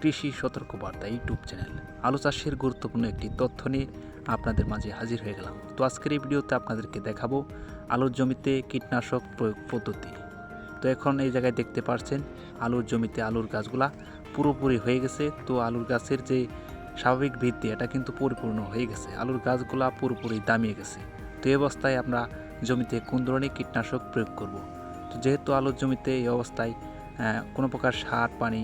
কৃষি সতর্কবার্তা YouTube channel. আলু চাষের গুরুত্বপূর্ণ একটি তথ্য নিয়ে আপনাদের মাঝে হাজির হয়ে গেলাম। তো আজকের এই ভিডিওতে আপনাদেরকে দেখাবো আলুর জমিতে কীটনাশক প্রয়োগ পদ্ধতি। তো এখন এই জায়গায় দেখতে পাচ্ছেন আলুর জমিতে আলুর গাছগুলা পুরোপুরি হয়ে গেছে। তো আলুর গাছের যে স্বাভাবিক বৃদ্ধি, এটা কিন্তু পরিপূর্ণ হয়ে গেছে। আলুর গাছগুলা পুরোপুরি দামিয়ে গেছে। তো এই অবস্থায় আমরা জমিতে কোন ধরনের কীটনাশক প্রয়োগ করব? তো যেহেতু আলুর জমিতে এই অবস্থায় কোনো প্রকার সার, পানি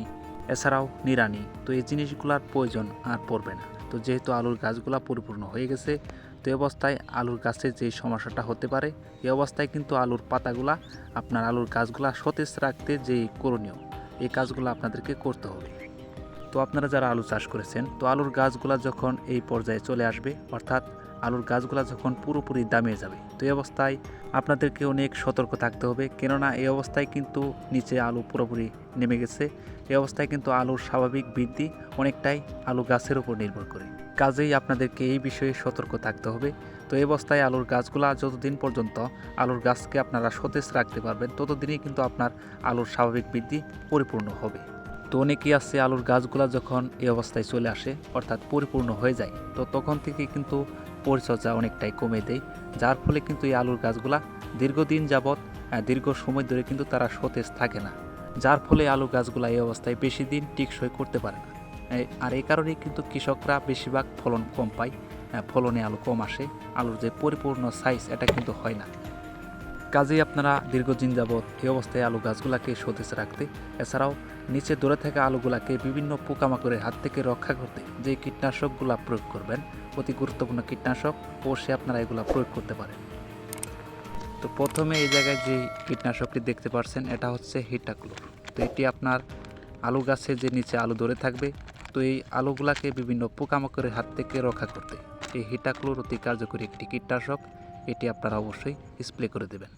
এছাড়াও নিরানি তো এই জিনিসগুলোর প্রয়োজন আর পড়বে না। তো যেহেতু আলুর গাছগুলা পরিপূর্ণ হয়ে গেছে, তো এই অবস্থায় আলুর গাছের যে সমস্যাটা হতে পারে, এই অবস্থায় কিন্তু আলুর পাতাগুলা, আপনার আলুর গাছগুলা সতেজ রাখতে যে করণীয়, এই কাজগুলো আপনাদেরকে করতে হবে। তো আপনারা যারা আলু চাষ করেছেন, তো আলুর গাছগুলা যখন এই পর্যায়ে চলে আসবে, অর্থাৎ আলুর গাছগুলা যখন পুরোপুরি দামিয়ে যাবে, তো এই অবস্থায় আপনাদেরকে অনেক সতর্ক থাকতে হবে। কেননা এই অবস্থায় কিন্তু নিচে আলু পুরোপুরি নেমে গেছে। এই অবস্থায় কিন্তু আলুর স্বাভাবিক বৃদ্ধি অনেকটাই আলু গাছের উপর নির্ভর করে। কাজেই আপনাদেরকে এই বিষয়ে সতর্ক থাকতে হবে। তো এই অবস্থায় আলুর গাছগুলা যতদিন পর্যন্ত আলুর গাছকে আপনারা সতেজ রাখতে পারবেন, ততদিনই কিন্তু আপনার আলুর স্বাভাবিক বৃদ্ধি পরিপূর্ণ হবে। তো অনেকেই আছে আলুর গাছগুলা যখন এই অবস্থায় চলে আসে, অর্থাৎ পরিপূর্ণ হয়ে যায়, তো তখন থেকে কিন্তু পরিচর্যা অনেকটাই কমে দেয়। যার ফলে কিন্তু এই আলুর গাছগুলা দীর্ঘদিন যাবৎ দীর্ঘ সময় ধরে কিন্তু তারা সতেজ থাকে না। যার ফলে আলু গাছগুলা এই অবস্থায় বেশি দিন টিকসই করতে পারে না। আর এই কারণেই কিন্তু কৃষকরা বেশিরভাগ ফলন কম পায় ফলনে আলু কম আসে, আলুর যে পরিপূর্ণ সাইজ এটা কিন্তু হয় না। কাজেই আপনারা দীর্ঘদিন যাবৎ এই অবস্থায় আলু গাছগুলাকে সতেজ রাখতে, এছাড়াও নিচে ধরে থাকা আলুগুলাকে বিভিন্ন পোকামাকড়ের হাত থেকে রক্ষা করতে যে কীটনাশকগুলা প্রয়োগ করবেন, অতি গুরুত্বপূর্ণ কীটনাশক, অবশ্যই আপনারা এগুলা প্রয়োগ করতে পারেন। তো প্রথমে এই জায়গায় যে কীটনাশকটি দেখতে পাচ্ছেন এটা হচ্ছে হিটাক্লোর। তো এটি আপনার আলু গাছে যে নিচে আলু ধরে থাকবে, তো এই আলুগুলাকে বিভিন্ন পোকামাকড়ের হাত থেকে রক্ষা করতে। এই হিটাক্লোর অতি কার্যকরী একটি কীটনাশক, এটি আপনারা অবশ্যই স্প্রে করে দেবেন।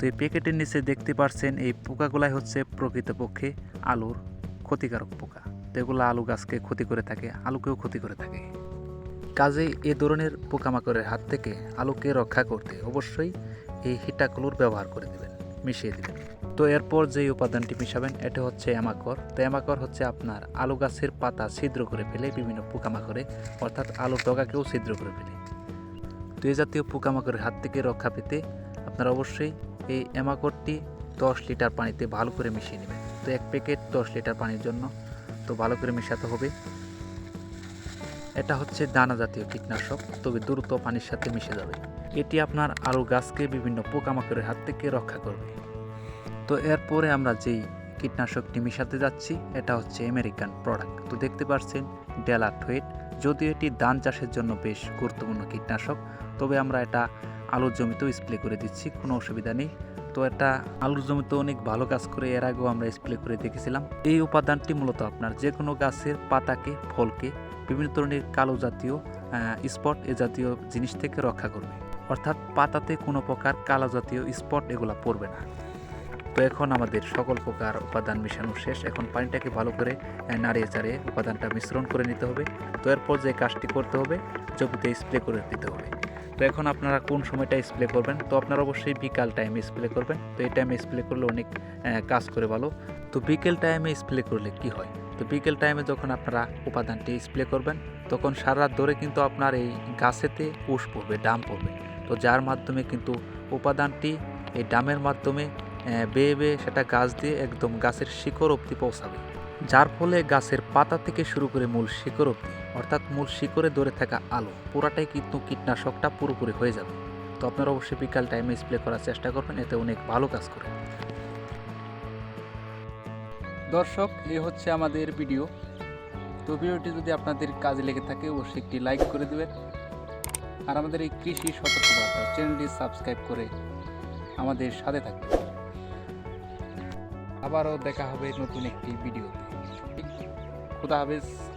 তো এই প্যাকেটের নিচে দেখতে পাচ্ছেন এই পোকাগুলাই হচ্ছে প্রকৃতপক্ষে আলুর ক্ষতিকারক পোকা। তো এগুলো আলু গাছকে ক্ষতি করে থাকে, আলুকেও ক্ষতি করে থাকে। কাজেই এ ধরনের পোকামাকড়ের হাত থেকে আলুকে রক্ষা করতে অবশ্যই এই হিটাকুলুর ব্যবহার করে দেবেন, মিশিয়ে দেবেন। তো এরপর যে উপাদানটি মিশাবেন, এটা হচ্ছে অ্যামাকর। তো অ্যামাকর হচ্ছে আপনার আলু গাছের পাতা ছিদ্র করে ফেলে বিভিন্ন পোকামাকড়ে, অর্থাৎ আলু ডগাকেও ছিদ্র করে ফেলে। তো এই জাতীয় পোকামাকড়ের হাত থেকে রক্ষা পেতে আপনারা অবশ্যই এই অ্যামাকরটি দশ লিটার পানিতে ভালো করে মিশিয়ে নেবেন তো এক প্যাকেট দশ লিটার পানির জন্য তো ভালো করে মেশাতে হবে। এটা হচ্ছে দানা জাতীয় কীটনাশক, তবে দ্রুত পানির সাথে মিশে যাবে। এটি আপনার আলু গাছকে বিভিন্ন পোকামাকড়ের হাত থেকে রক্ষা করবে। তো এরপরে আমরা যেই কীটনাশকটি মিশাতে যাচ্ছি, এটা হচ্ছে আমেরিকান প্রোডাক্ট। তো দেখতে পাচ্ছেন ডেলাট্রেট যদিও এটি ধান চাষের জন্য বেশ গুরুত্বপূর্ণ কীটনাশক, তবে আমরা এটা আলুর জমিতেও স্প্রে করে দিচ্ছি, কোনো অসুবিধা নেই। তো এটা আলুর জমিতে অনেক ভালো কাজ করে এর আগেও আমরা স্প্রে করে দেখেছিলাম। এই উপাদানটি মূলত আপনার যে কোনো গাছের পাতাকে, ফলকে, বিভিন্ন ধরনের কালো জাতীয় স্পট এ জাতীয় জিনিস থেকে রক্ষা করবে। অর্থাৎ পাতাতে কোনো প্রকার কালো জাতীয় স্পট এগুলো পড়বে না। তো এখন আমাদের সকল প্রকার উপাদান মেশানো শেষ। এখন পানিটাকে ভালো করে নাড়িয়ে চাড়িয়ে উপাদানটা মিশ্রণ করে নিতে হবে। তো এরপর যে কাজটি করতে হবে, জমিতে স্প্রে করে দিতে হবে। তো এখন আপনারা কোন সময়টা স্প্রে করবেন? তো আপনারা অবশ্যই বিকাল টাইমে স্প্রে করবেন। তো এই টাইমে স্প্রে করলে অনেক কাজ করে ভালো। তো বিকেল টাইমে স্প্রে করলে কি হয়? তো বিকেল টাইমে যখন আপনারা উপাদানটি স্প্রে করবেন, তখন সারা রাত ধরে কিন্তু আপনার এই গাছেতে উস পড়বে, ডাম পড়বে। তো যার মাধ্যমে কিন্তু উপাদানটি এই ডামের মাধ্যমে বেয়ে বেয়ে সেটা গাছ দিয়ে একদম গাছের শিকড় অবধি পৌঁছাবে। যার ফলে গাছের পাতা থেকে শুরু করে মূল শিকড় অবধি, অর্থাৎ মূল শিকড়ে ধরে থাকা আলো, পুরাটাই কিন্তু কীটনাশকটা পুরোপুরি হয়ে যাবে। তো আপনারা অবশ্যই বিকাল টাইমে স্প্রে করার চেষ্টা করবেন, এতে অনেক ভালো কাজ করে। দর্শক, এ হচ্ছে আমাদের ভিডিও তো ভিডিওটি যদি আপনাদের কাজে লেগে থাকে, অবশ্যই একটি লাইক করে দেবেন। আর আমাদের এই কৃষি সতর্কবার্তা চ্যানেলটি সাবস্ক্রাইব করে আমাদের সাথে থাকবেন। আবারও দেখা হবে নতুন একটি ভিডিওতে খুদা হাফেজ।